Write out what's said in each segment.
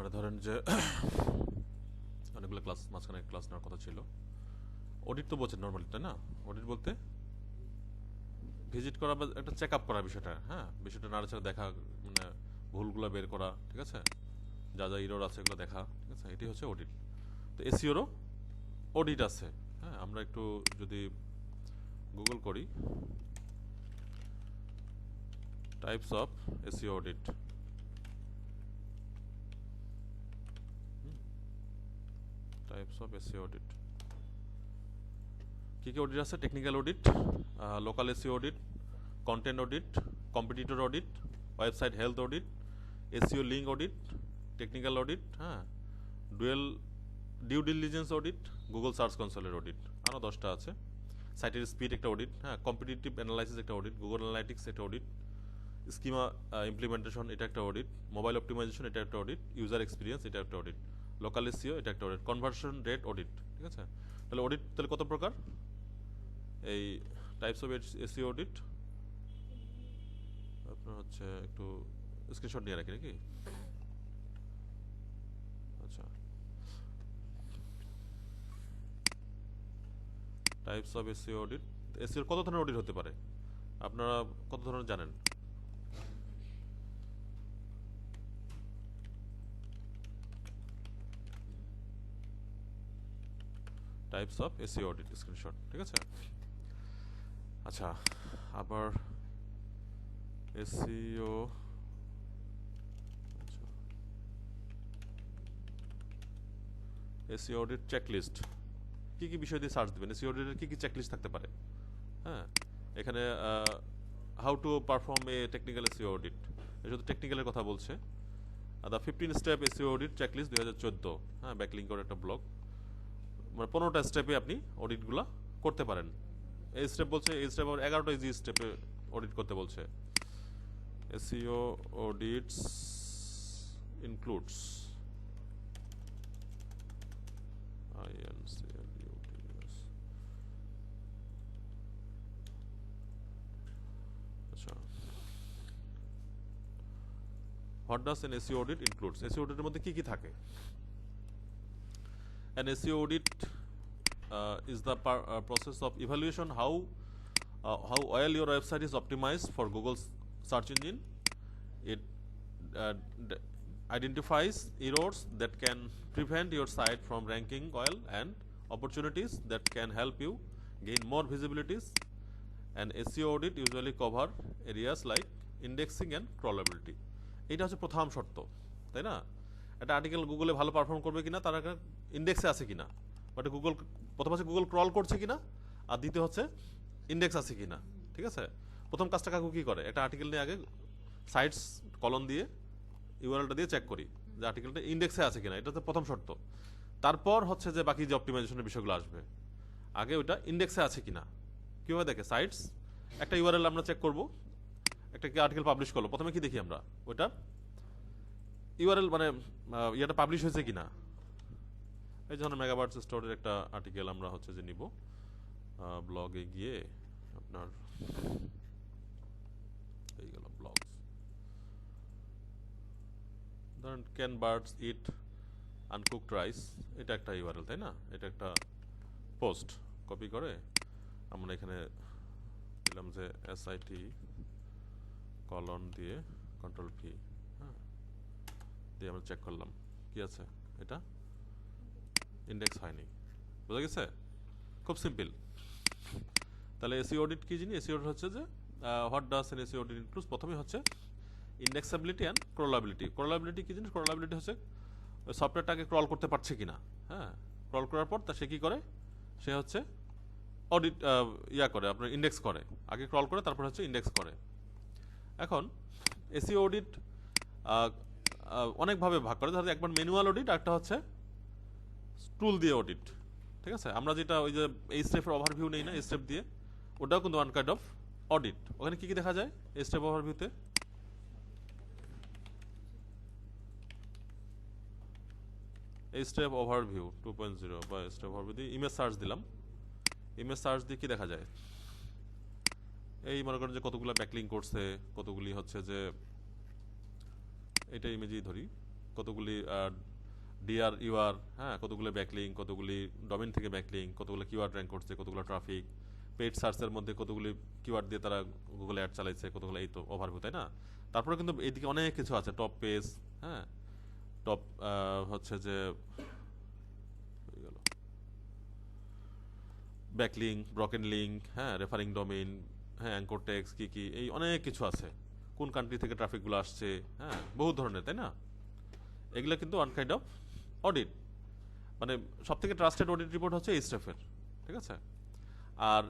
মানে ধরেন যে অনেকগুলো ক্লাস মাঝখানে ক্লাস নেওয়ার কথা ছিল। অডিট তো বলছেন নর্মালি তাই না? অডিট বলতে ভিজিট করা বা একটা চেক আপ করা বিষয়টা হ্যাঁ? বিষয়টা নাড়াচাড়া দেখা মানে ভুলগুলো বের করা, ঠিক আছে? যা যা ইরোর আছে এগুলো দেখা, ঠিক আছে? এটি হচ্ছে অডিট তো এসিওরও অডিট আছে হ্যাঁ? আমরা একটু যদি গুগল করি types of SEO audit types of SEO audit কী কী অডিট আছে? Technical audit local SEO audit content audit competitor audit website health audit SEO link audit technical audit হ্যাঁ dual due diligence audit Google search কনসোলের audit আরও দশটা আছে। সাইটের speed একটা audit হ্যাঁ competitive analysis একটা অডিট গুগল অ্যানালাইটিক্স একটা audit schema implementation এটা একটা অডিট মোবাইল অপটিমাইজেশন এটা একটা অডিট ইউজার এক্সপিরিয়েন্স এটা একটা অডিট লোকাল এসিও এটা একটা অডিট কনভার্সন রেট অডিট ঠিক আছে? তাহলে অডিট তাহলে কত প্রকার? এই টাইপস অফ এসিও অডিট আপনার হচ্ছে একটু স্ক্রিনশট নিয়ে রাখি নাকি? আচ্ছা। টাইপস অফ এসিও অডিট এসিওর কত ধরনের অডিট হতে পারে? আপনারা কত ধরনের জানেন? Types of SEO audit screenshot ঠিক আছে? আচ্ছা আবার এসিও এসিও অডিট চেকলিস্ট কি কি বিষয় দিয়ে সার্চ দেবেন? এসিও অডিটের কি কি চেকলিস্ট থাকতে পারে? হ্যাঁ এখানে how to perform a technical SEO audit এটা শুধু টেকনিক্যালের কথা বলছে। The fifteen step SEO audit checklist দুই হাজার চোদ্দ। হ্যাঁ ব্যাকলিং করে একটা ব্লগ মানে পনেরোটা স্টেপে আপনি অডিটগুলো করতে পারেন। এই স্টেপ বলছে, এই স্টেপ আবার এগারোটা ইজি স্টেপে অডিট করতে বলছে। এসিও অডিটস ইনক্লুডস আচ্ছা। What does an SEO audit includes SEO অডিটের মধ্যে কি কি থাকে? An SEO audit uh, is the uh, process of evaluation how uh, how well your website is optimized for Google's search engine. It uh, identifies errors that can prevent your site from ranking well and opportunities that can help you gain more visibilities. An SEO audit usually cover areas like indexing and crawlability. এইটা হচ্ছে প্রথম শর্ত তাই না একটা article গুগলে ভালো perform করবে কিনা, তার একটা ইন্ডেক্সে আছে কিনা। বাট গুগল প্রথম হচ্ছে গুগল ক্রল করছে কিনা, আর দ্বিতীয় হচ্ছে ইন্ডেক্স আছে কিনা, ঠিক আছে? প্রথম কাজটা কাকু কী করে? একটা আর্টিকেল নিয়ে আগে সাইটস কলম দিয়ে ইউআরএলটা দিয়ে চেক করি, যে আর্টিকেলটা ইন্ডেক্সে আছে কিনা, এটা হচ্ছে প্রথম শর্ত। তারপর হচ্ছে যে বাকি যে অপটিমাইজেশনের বিষয়গুলো আসবে, আগে ওইটা ইন্ডেক্সে আছে কিনা। কীভাবে দেখে? সাইটস একটা ইউআরএল আমরা চেক করব, একটা আর্টিকেল পাবলিশ করল, প্রথমে কি দেখি আমরা? ওইটা ইউআরএল মানে ইয়েটা পাবলিশ হয়েছে কিনা? এই ধরনের মেগাবার্টস স্টোরের একটা আর্টিকেল আমরা হচ্ছে যে নিব। ব্লগে গিয়ে আপনার, এই গেল ব্লগস ধরেন can birds eat uncooked rice এটা একটা ইউআরএল, তাই না? এটা একটা পোস্ট কপি করে। আমরা এখানে দিলাম যে এসআইটি কলন দিয়ে কন্ট্রোল হ্যাঁ দিয়ে আমরা চেক করলাম। কি আছে? এটা? ইন্ডেক্স হয়নি। বোঝা গেছে? খুব সিম্পল তাহলে এসি অডিট কি জিনিস? এসি অডিট হচ্ছে যে what does an SEO audit includes প্রথমেই হচ্ছে ইন্ডেক্সাবিলিটি অ্যান্ড ক্রলাবিলিটি ক্রলাবিলিটি কি জিনিস? ক্রলাবিলিটি হচ্ছে সফটওয়্যারটাকে ক্রল করতে পারছে কিনা। হ্যাঁ? ক্রল করার পর তা সে কি করে? সে হচ্ছে অডিট ইয়া করে, আপনার ইন্ডেক্স করে। আগে ক্রল করে, তারপর হচ্ছে ইন্ডেক্স করে। এখন এসি অডিট অনেকভাবে ভাগ করে। ধরো একবার ম্যানুয়াল অডিট একটা হচ্ছে টুল দিয়ে অডিট ঠিক আছে? আমরা যেটা ওই যে এই স্টেপের ওভারভিউ নেই না স্টেপ দিয়ে, ওটাও কিন্তু ওয়ান কাইন্ড অফ অডিট ওখানে কি কি দেখা যায় এই স্টেপ ওভারভিউতে এই step overview two point zero বা স্টেপ ওভারভিউ দিয়ে ইমেজ সার্চ দিলাম। ইমেজ সার্চ দিয়ে কি দেখা যায়? এই মনে করেন যে কতগুলো ব্যাকলিং করছে, কতগুলি হচ্ছে যে এটা ইমেজেই ধরি, কতগুলি ডিআর ইউআর হ্যাঁ কতগুলো ব্যাকলিং কতগুলি ডোমেন থেকে ব্যাকলিং কতগুলো কিওয়ার্ড র্যাঙ্ক করছে, কতগুলো ট্রাফিক পেড সার্চের মধ্যে কতগুলি কিওয়ার্ড দিয়ে তারা গুগলে অ্যাড চালাইছে, কতগুলো এই তো ওভারভিউ তাই না? তারপরে কিন্তু এইদিকে অনেক কিছু আছে টপ পেজ হ্যাঁ টপ হচ্ছে যে ব্যাকলিং ব্রকেন লিঙ্ক হ্যাঁ রেফারিং ডোমেইন হ্যাঁ অ্যাঙ্কর টেক্স কী কী, এই অনেক কিছু আছে। কোন কান্ট্রি থেকে ট্রাফিকগুলো আসছে হ্যাঁ বহু ধরনের, তাই না? এগুলো কিন্তু ওয়ান কাইন্ড অফ অডিট মানে সব থেকে ট্রাস্টেড অডিট রিপোর্ট হচ্ছে এই স্টেফের ঠিক আছে? আর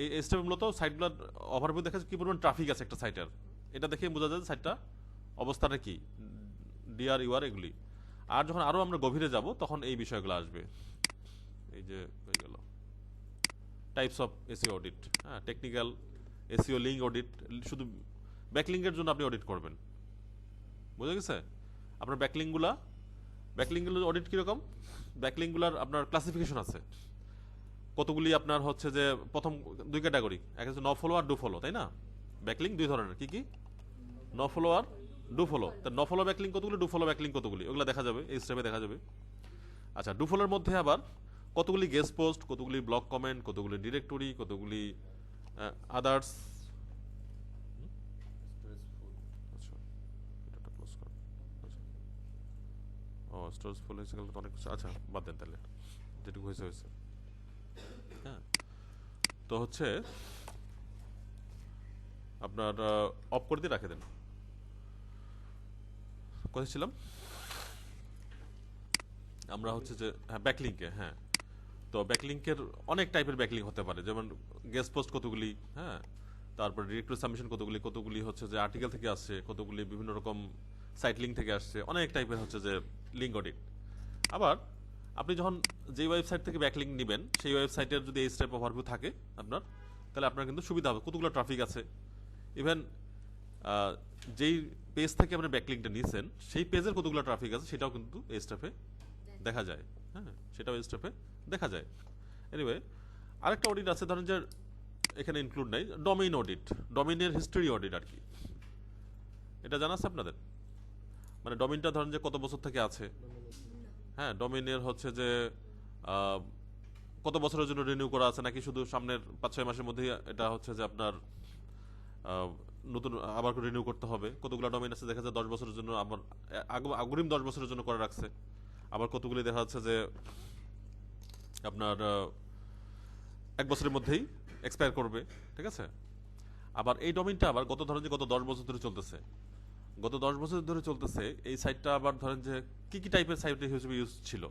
এই স্টেপ মূলত সাইটগুলোর ওভারভিউ দেখা যাচ্ছে কী পরিমাণ ট্রাফিক আছে একটা সাইটের এটা দেখে বোঝা যায় সাইটটা অবস্থাটা কি? ডিআর ইউআর এগুলি। আর যখন আরও আমরা গভীরে যাব, তখন এই বিষয়গুলো আসবে। এই যে হয়ে গেল। টাইপস অফ এসিও অডিট হ্যাঁ টেকনিক্যাল এসিও লিঙ্ক অডিট শুধু ব্যাকলিঙ্কের জন্য আপনি অডিট করবেন। বুঝা গেছে? আপনার ব্যাকলিংগুলা ব্যাকলিংগুলোর অডিট কীরকম? ব্যাকলিংগুলার আপনার ক্লাসিফিকেশন আছে। কতগুলি আপনার হচ্ছে যে প্রথম দুই ক্যাটাগরি এক হচ্ছে ন ফলো আর ডু ফলো তাই না? ব্যাকলিং দুই ধরনের, কি কি? ন ফলো আর ডু ফলো তা ন ফলো ব্যাকলিং কতগুলি ডু ফলো ব্যাকলিং কতগুলি? ওগুলো দেখা যাবে, এই স্টেপে দেখা যাবে। আচ্ছা ডু ফলোর মধ্যে আবার কতগুলি গেস্ট পোস্ট কতগুলি ব্লগ কমেন্ট কতগুলি ডিরেক্টরি কতগুলি আদার্স আচ্ছা এটা ক্লোজ কর আচ্ছা ও স্টোরেজ ফুল হয়েছে গেলে অনেক কিছু আচ্ছা বাদ দেন তাহলে, যেটুকু হয়েছে হয়েছে। হ্যাঁ। তো হচ্ছে, আপনার অফ করে দিয়ে রাখে দেন। কোথায় ছিলাম? আমরা হচ্ছে যে হ্যাঁ ব্যাকলিংকে হ্যাঁ। তো ব্যাকলিংকের অনেক টাইপের ব্যাকলিং হতে পারে, যেমন গেস্ট পোস্ট কতগুলি হ্যাঁ। তারপর ডিরেক্টর সাবমিশন কতগুলি কতগুলি হচ্ছে যে আর্টিকেল থেকে আসছে, কতগুলি বিভিন্ন রকম সাইট লিঙ্ক থেকে আসছে, অনেক টাইপের হচ্ছে যে লিঙ্ক অডিট। আবার আপনি যখন যে ওয়েবসাইট থেকে ব্যাকলিং নেবেন, সেই ওয়েবসাইটের যদি এই স্টেপ ওভারভিউ থাকে আপনার, তাহলে আপনার কিন্তু সুবিধা হবে। কতগুলো ট্রাফিক আছে? ইভেন যেই পেজ থেকে আপনি ব্যাকলিংটা নিয়েছেন সেই পেজের কতগুলো ট্রাফিক আছে সেটাও কিন্তু এই স্টেপে দেখা যায়। হ্যাঁ সেটাও এই স্টেপে দেখা যায়। এনিওয়ে আরেকটা অডিট আছে, ধরেন যে এখানে ইনক্লুড নাই ডোমেইন অডিট ডোমেইনের হিস্টরি অডিট আর কি। এটা জানা আছে আপনাদের? মানে ডোমেইনটা ধরেন যে কত বছর থেকে আছে? হ্যাঁ ডোমেইনের হচ্ছে যে কত বছরের জন্য রিনিউ করা আছে নাকি শুধু সামনের পাঁচ, ছয় মাসের মধ্যেই এটা হচ্ছে যে আপনার নতুন, আবার রিনিউ করতে হবে। কতগুলো ডোমেইন আছে? দেখা যায় দশ বছরের জন্য আবার, আগ- অগ্রিম দশ বছরের জন্য করে রাখছে। আবার কতগুলি দেখা যাচ্ছে যে আপনার এক বছরের মধ্যেই এক্সপায়ার করবে, ঠিক আছে? আবার এই ডোমেইনটা আবার গত, ধরেন যে গত দশ বছর ধরে চলতেছে। গত দশ বছর ধরে চলতেছে, এই সাইটটা আবার ধরেন যে কি কি টাইপের সাইট হিসেবে ইউজ ছিল?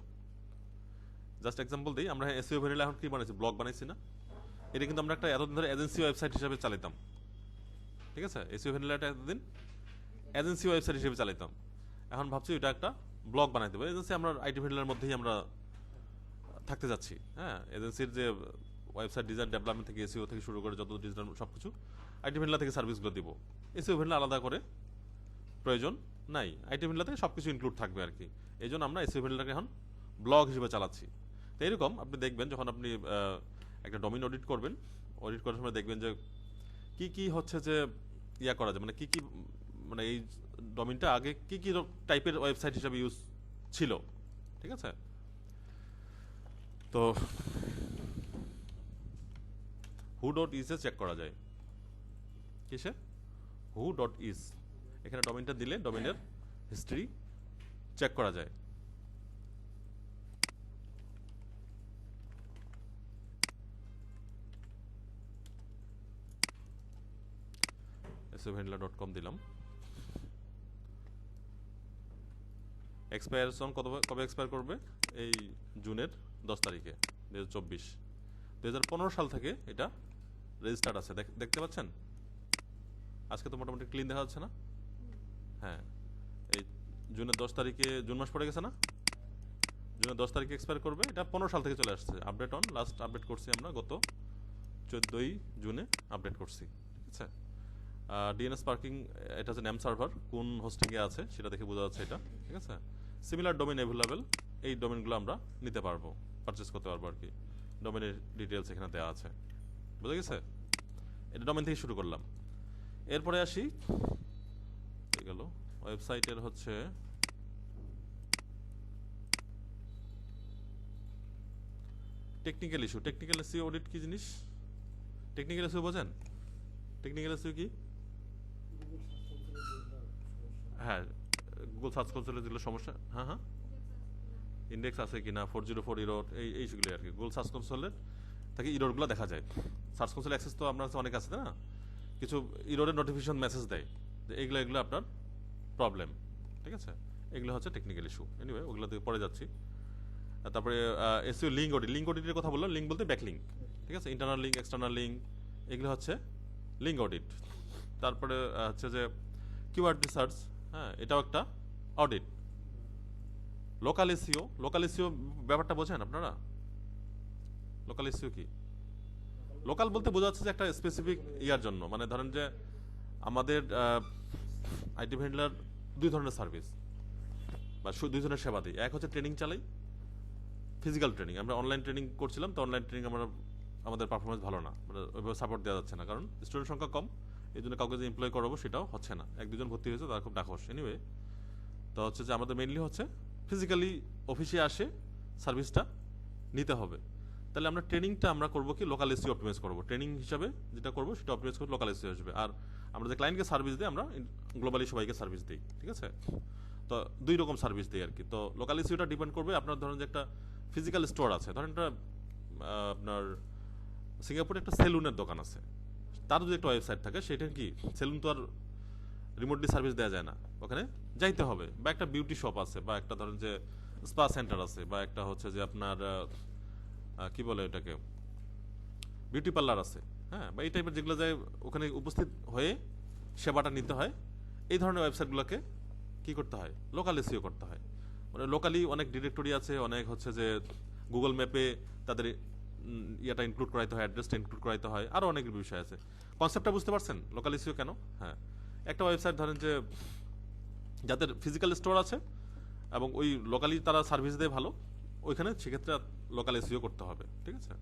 জাস্ট এক্সাম্পল দিই, আমরা এসিও ভ্যানিলা এখন কি বানাইছি? ব্লগ বানাইছি না? এটা কিন্তু আমরা একটা এতদিন ধরে এজেন্সি ওয়েবসাইট হিসেবে চালাতাম ঠিক আছে? এসইও ভ্যানিলাটা এতদিন এজেন্সি ওয়েবসাইট হিসেবে চালাতাম এখন ভাবছি এটা একটা ব্লগ বানাই দেবো। এজেন্সি আমরা আইটি ভ্যানিলার মধ্যেই আমরা থাকতে যাচ্ছি। হ্যাঁ? এজেন্সির যে ওয়েবসাইট ডিজাইন ডেভেলপমেন্ট থেকে এসিও থেকে শুরু করে যত ডিজাইন সব কিছু আইটি ভ্যানিলা থেকে সার্ভিসগুলো দিব। এসিও ভ্যানিলা আলাদা করে প্রয়োজন নাই। আইটি ভ্যানিলাতে সব কিছু ইনক্লুড থাকবে আর কি এই জন্য আমরা এসিও ভ্যানিলাকে এখন ব্লগ হিসেবে চালাচ্ছি। তো এরকম আপনি দেখবেন যখন আপনি একটা ডোমিন অডিট করবেন অডিট করার সময় দেখবেন যে কি কি হচ্ছে যে ইয়া করা যায়। মানে কি কি মানে এই ডোমিনটা আগে কি কি টাইপের ওয়েবসাইট হিসাবে ইউজ ছিল। ঠিক আছে? তো হু ডট ইসে চেক করা যায়। কিসে? হু ডট ইস এখানে ডোমেনটা দিলে ডোমেনের হিস্ট্রি চেক করা যায়। এসএভেন্ডলা ডট কম দিলাম। এক্সপায়ারসন কত কবে এক্সপায়ার করবে? এই জুনের দশ তারিখে দু হাজার চব্বিশ দু সাল থেকে এটা রেজিস্টার্ড আছে। দেখ- দেখতে পাচ্ছেন? আজকে তো মোটামুটি ক্লিন দেখা যাচ্ছে না। হ্যাঁ। এই জুনের দশ তারিখে, জুন মাস পড়ে গেছে না? জুনের দশ তারিখে এক্সপায়ার করবে? এটা পনেরো সাল থেকে চলে আসছে। আপডেট অন লাস্ট আপডেট করছি আমরা গত চোদ্দোই জুনে আপডেট করছি, ঠিক আছে? ডিএনএস পার্কিং এটা হচ্ছে ন্যাম সার্ভার কোন হোস্টিংয়ে আছে সেটা দেখে বোঝা যাচ্ছে এটা, ঠিক আছে? সিমিলার ডোমেন অ্যাভেলেবেল এই ডোমেনগুলো আমরা নিতে পারব পারচেস করতে পারব আর কি। ডোমেনের ডিটেলস এখানে দেওয়া আছে, বুঝা গেছে? এটা ডোমেন থেকে শুরু করলাম। এরপরে আসি গেল। ওয়েবসাইটের হচ্ছে technical issue technical issue audit কি জিনিস? টেকনিক্যাল ইস্যু বোঝেন? টেকনিক্যাল ইস্যু কি? হ্যাঁ গুগল সার্চ কনসোলে দিলে সমস্যা। হ্যাঁ হ্যাঁ। ইন্ডেক্স আছে কি না ফোর জিরো ফোর ইরোর এই এইগুলো আর কি। গুগল সার্চ কনসোলের তাকে ইরোরগুলো দেখা যায়। সার্চ কনসোল অ্যাক্সেস তো আপনার অনেক আছে না? কিছু ইরোরের নোটিফিকেশন মেসেজ দেয়। যে এগুলো এগুলো আপনার প্রবলেম ঠিক আছে? এগুলো হচ্ছে টেকনিক্যাল ইস্যু এনিওয়ে ওগুলো থেকে পরে যাচ্ছি। তারপরে এসিও লিঙ্ক অডিট লিঙ্ক অডিটের কথা বললাম লিঙ্ক বলতে ব্যাক লিঙ্ক ঠিক আছে? ইন্টারনাল লিঙ্ক এক্সটার্নাল লিঙ্ক এগুলো হচ্ছে লিঙ্ক অডিট তারপরে হচ্ছে যে কিওয়ার্ড রিসার্চ হ্যাঁ এটাও একটা audit local SEO local SEO ব্যাপারটা বোঝেন আপনারা? লোকাল এসিও কি? লোকাল বলতে বোঝা যাচ্ছে যে একটা স্পেসিফিক ইয়ার জন্য। মানে ধরেন যে আমাদের আইটি ভেন্ডলার দুই ধরনের সার্ভিস বা দুই ধরনের সেবা দিই। এক হচ্ছে ট্রেনিং চালাই ফিজিক্যাল ট্রেনিং আমরা অনলাইন ট্রেনিং করছিলাম, তো অনলাইন ট্রেনিং আমরা আমাদের পারফরমেন্স ভালো না। মানে ওইভাবে সাপোর্ট দেওয়া যাচ্ছে না। কারণ স্টুডেন্ট সংখ্যা কম, এই জন্য কাউকে যে এমপ্লয় করাবো সেটাও হচ্ছে না। এক দুজন ভর্তি হয়েছে, তারা খুব ডাকস। এনিওয়ে তো হচ্ছে যে আমাদের মেইনলি হচ্ছে ফিজিক্যালি অফিসে আসে সার্ভিসটা নিতে হবে। তাহলে আমরা ট্রেনিংটা আমরা করব কি লোকাল এসি অপটিমাইজ করব। ট্রেনিং হিসাবে যেটা করব সেটা অপটিমাইজ করব লোকাল এসি আসবে। আর আমরা যে ক্লায়েন্টকে সার্ভিস দিই, আমরা গ্লোবালি সবাইকে সার্ভিস দিই, ঠিক আছে? তো দুই রকম সার্ভিস দিই আর কি তো লোকাল এসিওটা ডিপেন্ড করবে, আপনার ধরেন যে একটা ফিজিক্যাল স্টোর আছে, ধরেন একটা আপনার সিঙ্গাপুরে একটা সেলুনের দোকান আছে। তার যদি একটা ওয়েবসাইট থাকে, সেটা কি? সেলুন তো আর রিমোটলি সার্ভিস দেওয়া যায় না। ওখানে যাইতে হবে। বা একটা বিউটি শপ আছে, বা একটা ধরেন যে স্পা সেন্টার আছে, বা একটা হচ্ছে যে আপনার কি বলে এটাকে বিউটি পার্লার আছে হ্যাঁ? বা এই টাইপের যেগুলো যায়, ওখানে উপস্থিত হয়ে সেবাটা নিতে হয়। এই ধরনের ওয়েবসাইটগুলোকে কি করতে হয়? লোকাল এসিও করতে হয়। মানে লোকালি অনেক ডিরেক্টরি আছে, অনেক হচ্ছে যে গুগল ম্যাপে তাদের ইয়েটা ইনক্লুড করাইতে হয় অ্যাড্রেসটা ইনক্লুড করাইতে হয় আরও অনেক বিষয় আছে। কনসেপ্টটা বুঝতে পারছেন? লোকাল এসিও কেন? হ্যাঁ। একটা ওয়েবসাইট ধরেন যে, যাদের ফিজিক্যাল স্টোর আছে, এবং ওই লোকালি তারা সার্ভিস দেয় ভালো, ওইখানে সেক্ষেত্রে লোকাল এসিও করতে হবে, ঠিক আছে?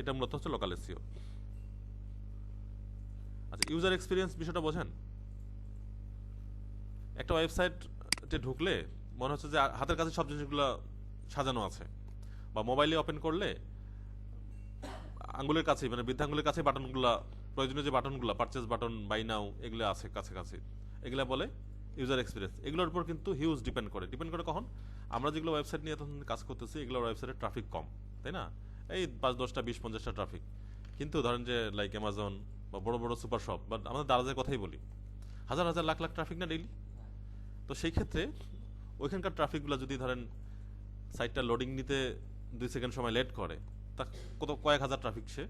এটা মূলত হচ্ছে লোকাল এসিও আচ্ছা ইউজার এক্সপিরিয়েন্স বিষয়টা বোঝেন? একটা ওয়েবসাইটে ঢুকলে মনে হচ্ছে যে হাতের কাছে সব জিনিসগুলো সাজানো আছে। বা মোবাইলে ওপেন করলে আঙ্গুলের কাছে মানে বৃদ্ধাঙ্গুলের কাছে বাটনগুলো, প্রয়োজনীয় যে বাটনগুলো পারচেস বাটন বাই নাও এগুলো আছে কাছে কাছে এগুলো বলে ইউজার এক্সপিরিয়েন্স এগুলোর উপর কিন্তু হিউজ ডিপেন্ড করে। ডিপেন্ড করে কখন? আমরা যেগুলো ওয়েবসাইট নিয়ে তখন কাজ করতেছি এগুলো ওয়েবসাইটে ট্রাফিক কম, তাই না? এই পাঁচ, দশটা, বিশ, পঞ্চাশটা ট্রাফিক কিন্তু ধরেন যে লাইক অ্যামাজন বা বড় বড় সুপার শপ বা আমাদের দারাজের কথাই বলি। হাজার হাজার, লাখ লাখ ট্রাফিক না ডেইলি তো সেই ক্ষেত্রে ওইখানকার ট্রাফিকগুলো যদি ধরেন সাইটটা লোডিং নিতে দুই সেকেন্ড সময় লেট করে, তা কত, কয়েক হাজার ট্রাফিক সে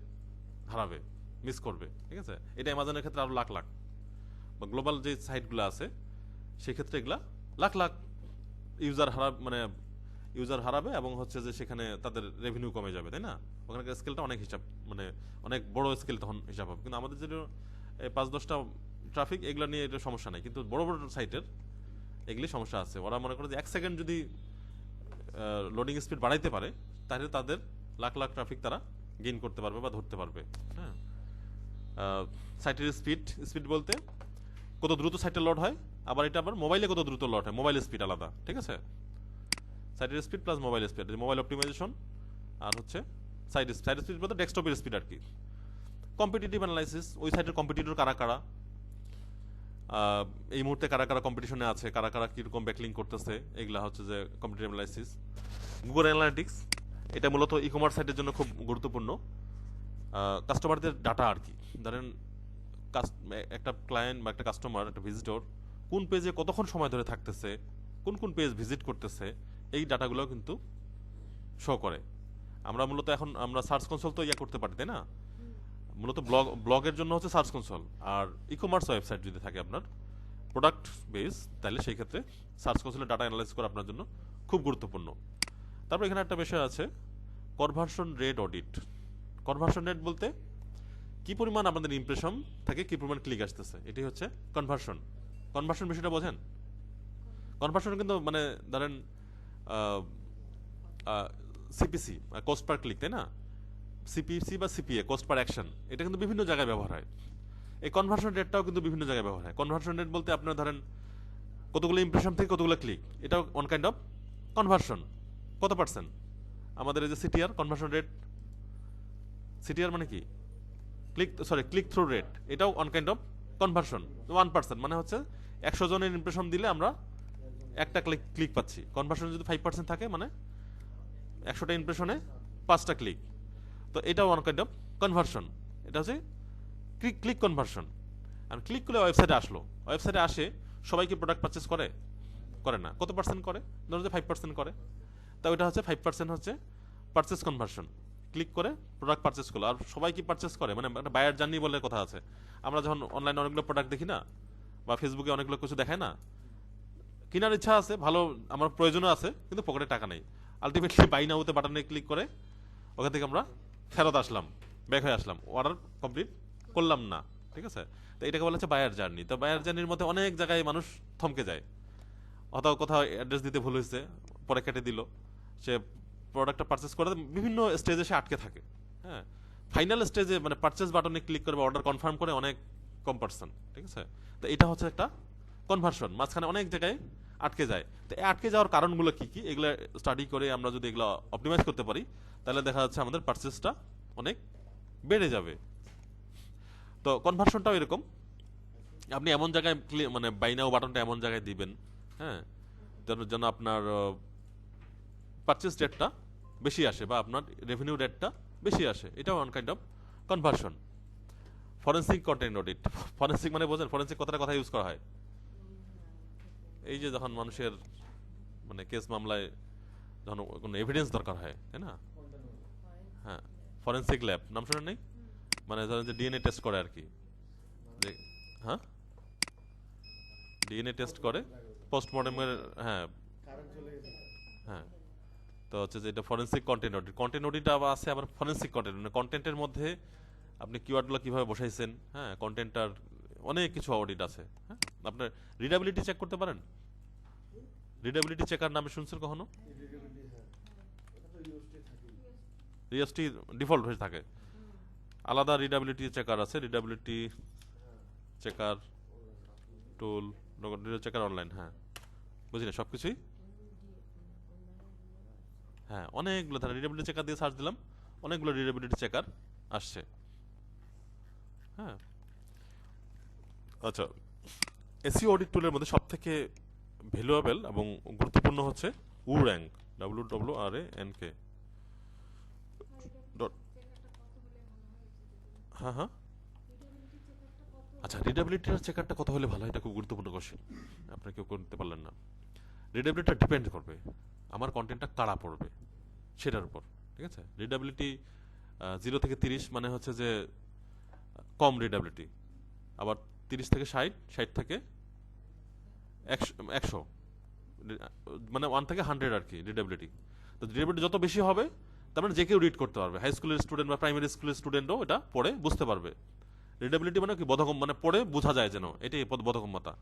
হারাবে মিস করবে, ঠিক আছে? এটা অ্যামাজনের ক্ষেত্রে আরও লাখ লাখ। বা গ্লোবাল যে সাইটগুলো আছে, সেই ক্ষেত্রে এগুলা লাখ লাখ ইউজার হারা মানে ইউজার হারাবে এবং হচ্ছে যে সেখানে তাদের রেভিনিউ কমে যাবে, তাই না? ওখানকার স্কেলটা অনেক হিসাব মানে অনেক বড় স্কেল তখন হিসাব হবে। কিন্তু আমাদের যেটা পাঁচ দশটা ট্রাফিক এগুলো নিয়ে এটা সমস্যা নেই। কিন্তু বড় বড় সাইটের এগুলি সমস্যা আছে। ওরা মনে করে যে এক সেকেন্ড যদি লোডিং স্পিড বাড়াইতে পারে, তাহলে তাদের লাখ লাখ ট্রাফিক তারা গেইন করতে পারবে বা ধরতে পারবে। হ্যাঁ? সাইটের স্পিড স্পিড বলতে কত দ্রুত সাইটে লোড হয়, আবার এটা আবার মোবাইলে কত দ্রুত লোড হয় মোবাইল স্পিড আলাদা, ঠিক আছে? সাইটের speed plus mobile speed mobile optimisation আর হচ্ছে সাইড সাইড স্পিড বলতে ডেস্কটপের স্পিড আর কি। কম্পিটিটিভ অ্যানালাইসিস ওই সাইটের কম্পিটিটর কারা কারা? এই মুহূর্তে কারা কারা কম্পিটিশনে আছে, কারা কারা কীরকম ব্যাকলিং করতেছে, এগুলা হচ্ছে যে কম্পিটিটিভ অ্যানালাইসিস গুগল অ্যানালাইটিক্স এটা মূলত ই কমার্স সাইটের জন্য খুব গুরুত্বপূর্ণ। কাস্টমারদের ডাটা আর কি। ধরেন একটা ক্লায়েন্ট বা একটা কাস্টমার একটা ভিজিটর কোন পেজে কতক্ষণ সময় ধরে থাকতেছে, কোন কোন পেজ ভিজিট করতেছে এই ডাটাগুলো কিন্তু শো করে। আমরা মূলত এখন, আমরা সার্চ কনসোল তো ইয়া করতে পারি, তাই না? মূলত ব্লগ ব্লগের জন্য হচ্ছে সার্চ কনসোল আর ই কমার্স ওয়েবসাইট যদি থাকে আপনার প্রোডাক্ট বেস তাহলে সেই ক্ষেত্রে সার্চ কনসোলের ডাটা অ্যানালাইজ করা আপনার জন্য খুব গুরুত্বপূর্ণ। তারপর এখানে একটা বিষয় আছে conversion rate audit conversion rate বলতে কি পরিমাণ আপনাদের ইমপ্রেশন থেকে, কি পরিমাণ ক্লিক আসতেছে? এটি হচ্ছে কনভার্সন কনভার্সন বিষয়টা বোঝেন? কনভার্সন কিন্তু মানে ধরেন সিপিসি কস্ট পার ক্লিক তাই না? সিপিসি বা সিপিএ কস্ট পার অ্যাকশন এটা কিন্তু বিভিন্ন জায়গায় ব্যবহার হয়। এই কনভার্সন রেটটাও কিন্তু বিভিন্ন জায়গায় ব্যবহার হয়। কনভার্সন রেট বলতে আপনার ধরেন কতগুলো ইমপ্রেশন থেকে কতগুলো ক্লিক এটাও ওয়ান কাইন্ড অফ কনভার্সন কত পার্সেন্ট আমাদের এই যে সিটিআর কনভার্সন রেট সিটিআর মানে কি? Click sorry click through rate এটাও one kind of conversion one percent মানে হচ্ছে একশো জনের ইমপ্রেশন দিলে আমরা একটা ক্লিক ক্লিক পাচ্ছি। কনভার্সন যদি ফাইভ পার্সেন্ট থাকে মানে একশোটা ইমপ্রেশনে পাঁচটা ক্লিক তো এটাও ওয়ান কাইন্ড অফ কনভার্সন এটা হচ্ছে ক্লিক ক্লিক কনভার্সন আর ক্লিক করলে ওয়েবসাইটে আসলো। ওয়েবসাইটে আসে সবাই কি প্রোডাক্ট পারচেস করে? করে না। কত পার্সেন্ট করে? ধরো যে ফাইভ পার্সেন্ট করে। তা ওইটা হচ্ছে ফাইভ পার্সেন্ট হচ্ছে পারচেস কনভার্সন ক্লিক করে প্রোডাক্ট পারচেস করল। আর সবাই কি পারচেস করে? মানে একটা বায়ার জার্নি বলে কথা আছে। আমরা যখন অনলাইনে অনেকগুলো প্রোডাক্ট দেখি না, বা ফেসবুকে অনেকগুলো কিছু দেখায় না কেনার ইচ্ছা আছে, ভালো আমার প্রয়োজনও আছে, কিন্তু পকেটে টাকা নেই। আলটিমেটলি বাই নাউতে বাটনে ক্লিক করে ওখান থেকে আমরা ফেরত আসলাম ব্যাক হয়ে আসলাম। অর্ডার কমপ্লিট করলাম না, ঠিক আছে? তো এটাকে বলা হচ্ছে বায়ার জার্নি তো বায়ার জার্নির মধ্যে অনেক জায়গায় মানুষ থমকে যায়। অথবা কোথাও অ্যাড্রেস দিতে ভুল হয়েছে, পরে কেটে দিল। সে প্রোডাক্টটা পারচেস করে, বিভিন্ন স্টেজে সে আটকে থাকে হ্যাঁ? ফাইনাল স্টেজে মানে পারচেস বাটনে ক্লিক করে অর্ডার কনফার্ম করে অনেক কম পার্সেন্ট ঠিক আছে? তো এটা হচ্ছে একটা কনভার্সন মাঝখানে অনেক জায়গায় আটকে যায়। তো আটকে যাওয়ার কারণগুলো কি কি? এগুলো স্টাডি করে আমরা যদি এগুলো অপটিমাইজ করতে পারি, তাহলে দেখা যাচ্ছে আমাদের পারচেসটা অনেক বেড়ে যাবে। তো কনভার্সনটাও এরকম। আপনি এমন জায়গায় মানে বাইনাও বাটনটা এমন জায়গায় দিবেন হ্যাঁ যেন যেন আপনার পারচেস রেটটা বেশি আসে বা আপনার রেভিনিউ রেটটা বেশি আসে। এটাও one kind of conversion forensic content audit forensic মানে বোঝেন ফরেন্সিক কথাটা কথা ইউজ করা হয়? এই যে যখন মানুষের মানে কেস মামলায় যখন কোনো এভিডেন্স দরকার হয়, তাই না? হ্যাঁ ফরেন্সিক ল্যাব নাম শোনেন নেই? মানে ধরেন যে ডিএনএ টেস্ট করে আর কি। যে হ্যাঁ? ডিএনএ টেস্ট করে পোস্টমর্টমের হ্যাঁ। হ্যাঁ তো হচ্ছে যে এটা ফরেন্সিক কন্টেন্ট কন্টেন্ট আবার আছে আবার ফরেন্সিক কন্টেন্ট মানে কন্টেন্টের মধ্যে আপনি কিওয়ার্ডগুলো কীভাবে বসাইছেন হ্যাঁ কন্টেন্টটার অনেক কিছু অডিট আছে হ্যাঁ? আপনার রিডাবিলিটি চেক করতে পারেন? রিডাবিলিটি চেকার নামে শুনছেন কখনো? রিএসটি ডিফল্ট হয়ে থাকে। আলাদা রিডাবিলিটি চেকার আছে readability checker tool checker online হ্যাঁ। বুঝলি সব কিছুই? হ্যাঁ অনেকগুলো ধারা রিডেবিলিটি চেকার দিয়ে সার্চ দিলাম। অনেকগুলো রিডেবিলিটি চেকার আসছে। হ্যাঁ। আচ্ছা এসিও অডিট টুলের মধ্যে সব থেকে ভ্যালুয়েবল এবং গুরুত্বপূর্ণ হচ্ছে উ rank W W R A N K dot হ্যাঁ হ্যাঁ। আচ্ছা রিডেবিলিটির চেকারটা কত হলে ভালো, এটা খুব গুরুত্বপূর্ণ কোশ্চেন আপনি কেউ করতে পারলেন না। রিডেবিলিটিটা ডিপেন্ড করবে, আমার কন্টেন্টটা কারা পড়বে, সেটার উপর, ঠিক আছে? রিডাবিলিটি জিরো থেকে তিরিশ মানে হচ্ছে যে, কম রিডাবিলিটি আবার তিরিশ থেকে ষাট ষাট থেকে একশো একশো মানে ওয়ান থেকে হান্ড্রেড আর কি রিডাবিলিটি তো রিডাবিলিটি যত বেশি হবে, তার মানে যে কেউ রিড করতে পারবে। হাই স্কুলের স্টুডেন্ট বা প্রাইমারি স্কুলের স্টুডেন্টও এটা পড়ে বুঝতে পারবে। রিডাবিলিটি মানে কি? বোধগম মানে পড়ে বোঝা যায় যেন। এটাই বোধ- বোধগম্যতা।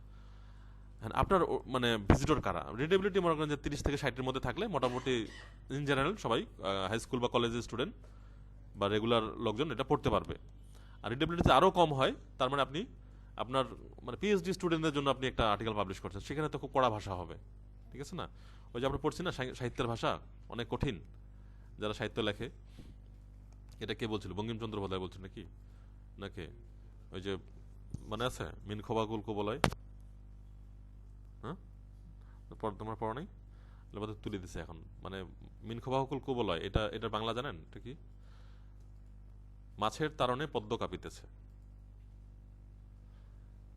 হ্যাঁ আপনার মানে ভিজিটর কারা? রিডেবিলিটি মনে করেন যে তিরিশ থেকে ষাটের মধ্যে থাকলে মোটামুটি ইন জেনারেল সবাই হাই স্কুল বা কলেজের স্টুডেন্ট বা রেগুলার লোকজন এটা পড়তে পারবে। আর রিডেবিলিটি আরও কম হয়, তার মানে আপনি আপনার মানে পিএইচডি স্টুডেন্টদের জন্য আপনি একটা আর্টিকেল পাবলিশ করছেন, সেখানে তো খুব কড়া ভাষা হবে, ঠিক আছে না? ওই যে আমরা পড়ছি না, সাহি- সাহিত্যের ভাষা, অনেক কঠিন, যারা সাহিত্য লেখে। এটা কে বলছিল? বঙ্কিমচন্দ্র বোধহয় বলছিল নাকি? নাকি? ওই যে মানে আছে? মিন খোবাকুল কোবলয় হ্যাঁ? তোমার পড়া নেই? বোধহয় তুলে দিছে এখন। মানে মিনখোবাহকুল কুবলয় এটা এটা বাংলা জানেন? এটা কি? মাছের তারণে পদ্ম কাঁপিতেছে।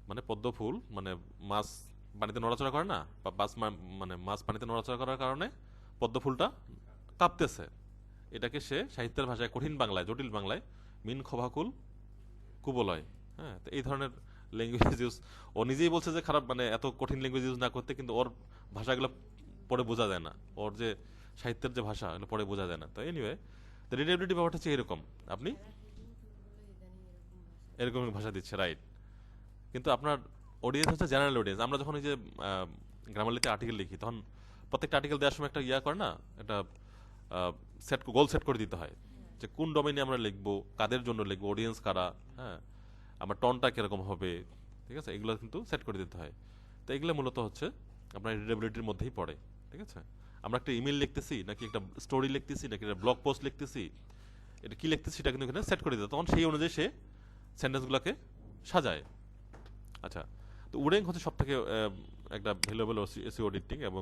মানে পদ্ম ফুল মানে মাছ পানিতে নড়াচড়া করে না? বা মাছ মানে মাছ পানিতে নড়াচড়া করার কারণে পদ্ম ফুলটা কাঁপতেছে। এটাকে সে সাহিত্যের ভাষায় কঠিন বাংলায়, জটিল বাংলায় মিন খোভাকুল কুবলয়। হ্যাঁ তো এই ধরনের ল্যাঙ্গুয়েজ ইউজ ও নিজেই বলছে যে খারাপ মানে এত কঠিন ল্যাঙ্গুয়েজ ইউজ না করতে, কিন্তু ওর ভাষাগুলো পড়ে বোঝা যায় না। ওর যে সাহিত্যের যে ভাষা, এগুলো পড়ে বোঝা যায় না। তো এনিওয়ে রিডেবিলিটি ব্যাপারটা হচ্ছে এরকম। আপনি? এরকম ভাষা দিচ্ছে রাইট কিন্তু আপনার অডিয়েন্স হচ্ছে জেনারেল অডিয়েন্স আমরা যখন এই যে গ্রামালিতে আর্টিকেল লিখি, তখন প্রত্যেকটা আর্টিকেল দেওয়ার সময় একটা ইয়া করে না, একটা সেট গোল সেট করে দিতে হয়। যে কোন ডোমেইনে আমরা লিখব, কাদের জন্য লিখব অডিয়েন্স কারা হ্যাঁ আমার টনটা কীরকম হবে, ঠিক আছে? এগুলো কিন্তু সেট করে দিতে হয়। তো এগুলো মূলত হচ্ছে আপনার রিডেবিলিটির মধ্যেই পড়ে, ঠিক আছে? আমরা একটা ইমেল লিখতেছি, নাকি একটা স্টোরি লিখতেছি, নাকি একটা ব্লগ পোস্ট লিখতেছি, এটা কি লিখতেছি সেটা কিন্তু এখানে সেট করে দিতে তখন সেই অনুযায়ী সে সেন্টেন্সগুলোকে সাজায়। আচ্ছা তো উডেং হচ্ছে সব থেকে একটা ভ্যালুয়েবল এসি অডিটিং এবং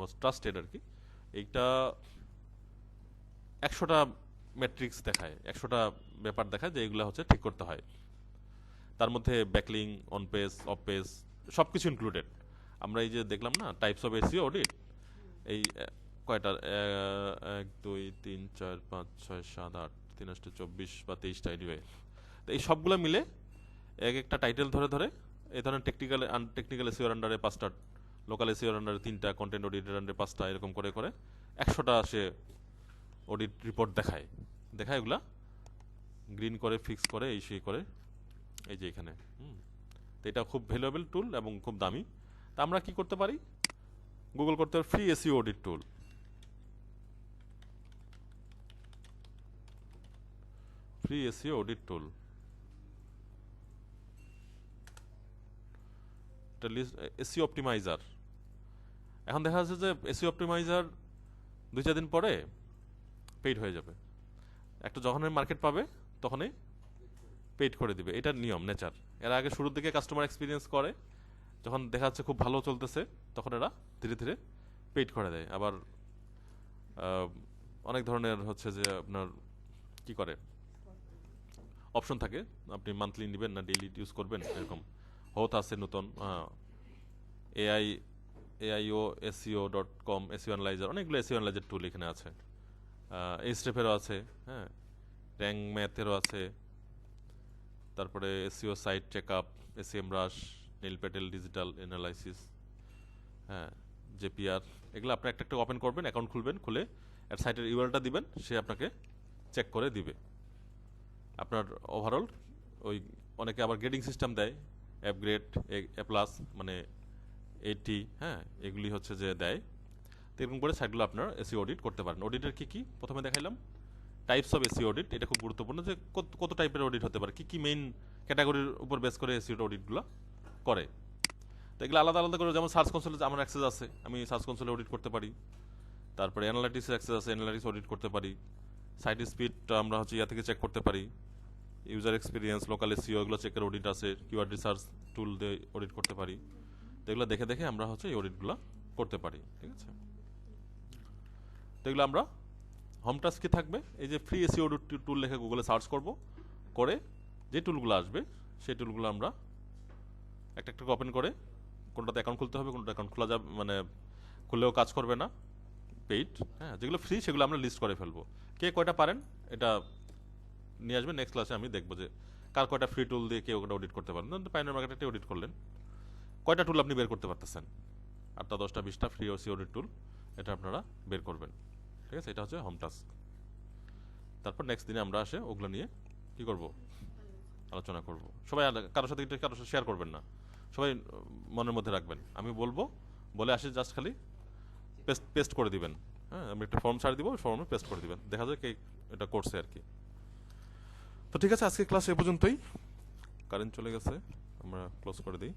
মোস্ট ট্রাস্টেড আর কি। এইটা একশোটা ম্যাট্রিক্স দেখায়, একশোটা ব্যাপার দেখায় যে এগুলো হচ্ছে ঠিক করতে হয়। তার মধ্যে backlink, on page off page সব কিছু ইনক্লুডেড। আমরা এই যে দেখলাম না, টাইপস অফ এসিও অডিট, এই কয়টা এক, দুই, তিন, চার, পাঁচ, ছয়, সাত, আট, তিন আটটা চব্বিশ বা তেইশটা এনিওয়ে তো এই সবগুলো মিলে এক একটা টাইটেল ধরে ধরে এই ধরনের টেকনিক্যাল টেকনিক্যাল এসিওর আন্ডারে পাঁচটা লোকাল এসিওর আন্ডারে তিনটা কন্টেন্ট অডিটের আন্ডারে পাঁচটা, এরকম করে করে একশোটা সে অডিট রিপোর্ট দেখায়। দেখায় এগুলা গ্রিন করে ফিক্স করে, এই সেই করে, এই যে এখানে তো এটা খুব ভ্যালুয়েবল টুল এবং খুব দামি। তা আমরা কি করতে পারি? গুগল করতে পারি free SEO audit tool free SEO audit tool এটা লিস্ট এসিও অপটিমাইজার এখন দেখা যাচ্ছে যে এসি অপটিমাইজার দুই চার দিন পরে পেইড হয়ে যাবে। একটা যখনই মার্কেট পাবে, তখনই পেইড করে দিবে। এটা নিয়ম নেচার এর আগে শুরুর দিকে কাস্টমার এক্সপিরিয়েন্স করে, যখন দেখা যাচ্ছে খুব ভালো চলতেছে, তখন এরা ধীরে ধীরে পেইড করে দেয়। আবার অনেক ধরনের হচ্ছে যে আপনার কি করে? অপশন থাকে। আপনি মান্থলি নেবেন না ডেইলি ইউজ করবেন, এরকম। হত আছে নতুন AI AIO SEO dot com SEO analyser অনেকগুলো এসিও অ্যানালাইজার টুল এখানে আছে। এই স্টেপেরও আছে হ্যাঁ। র্যাঙ্ক ম্যাথেরও আছে। তারপরে SEO site check up SEMrush Neil Patel digital analysis হ্যাঁ জেপিআর এগুলো আপনি একটা একটা ওপেন করবেন অ্যাকাউন্ট খুলবেন, খুলে এর সাইটের ইউআরটা দিবেন, সে আপনাকে চেক করে দিবে। আপনার ওভারঅল ওই অনেকে আবার গ্রেডিং সিস্টেম দেয় অ্যাপ গ্রেড এ প্লাস মানে এইটি হ্যাঁ এগুলি হচ্ছে যে দেয়। তো এরকম করে সাইটগুলো আপনার এসি অডিট করতে পারেন। অডিটের কী কী? প্রথমে দেখাইলাম। টাইপস অফ এসি অডিট এটা খুব গুরুত্বপূর্ণ যে কত টাইপের অডিট হতে পারে, কী কী মেইন ক্যাটাগরির উপর বেস করে এসি অডিটগুলো করে। তো এগুলো আলাদা আলাদা করে, যেমন সার্চ কনসোলে আমার অ্যাক্সেস আছে, আমি সার্চ কনসোলে অডিট করতে পারি। তারপরে অ্যানালাইটিক্স অ্যাক্সেস আছে অ্যানালাইটিক্স অডিট করতে পারি। সাইট স্পিডটা আমরা হচ্ছে ইয়া থেকে চেক করতে পারি। ইউজার এক্সপিরিয়েন্স লোকাল এসিও এগুলো চেকের অডিট আছে কিওয়ার্ড রিসার্চ টুল দিয়ে অডিট করতে পারি। তো এগুলো দেখে দেখে আমরা হচ্ছে এই অডিটগুলো করতে পারি, ঠিক আছে? তো এগুলো আমরা হোম টাস্ক থাকবে? এই যে ফ্রি এসিও টুল লেখে গুগলে সার্চ করব, করে যে টুলগুলো আসবে, সেই টুলগুলো আমরা একটা একটা ওপেন করে, কোনটাতে অ্যাকাউন্ট খুলতে হবে কোনটা অ্যাকাউন্ট খোলা যাবে মানে খুললেও কাজ করবে না পেইড হ্যাঁ যেগুলো ফ্রি সেগুলো আমরা লিস্ট করে ফেলব। কে কয়টা পারেন? এটা নিয়ে আসবেন নেক্সট ক্লাসে আমি দেখব যে কার কয়টা ফ্রি টুল দিয়ে কেউ অডিট করতে পারেন পাইনার মার্কেটে অডিট করলেন, কয়টা টুল আপনি বের করতে পারতেছেন? আটটা, দশটা, বিশটা ফ্রি ওসি অডিট টুল এটা আপনারা বের করবেন। ঠিক আছে? এটা হচ্ছে হোম টাস্ক তারপর নেক্সট দিনে আমরা আসে ওগুলো নিয়ে কি করব? আলোচনা করব। সবাই কারোর সাথে কারোর সাথে শেয়ার করবেন না। সবাই মনের মধ্যে রাখবেন। আমি বলব, বলে আসে জাস্ট খালি পেস্ট পেস্ট করে দিবেন। হ্যাঁ আমি একটা ফর্ম ছাড় দিব ফর্মে পেস্ট করে দিবেন। দেখা যায় কে এটা করছে আর কি। তো ঠিক আছে আজকে ক্লাস এ পর্যন্তই। কারেন্ট চলে গেছে আমরা ক্লোজ করে দিই।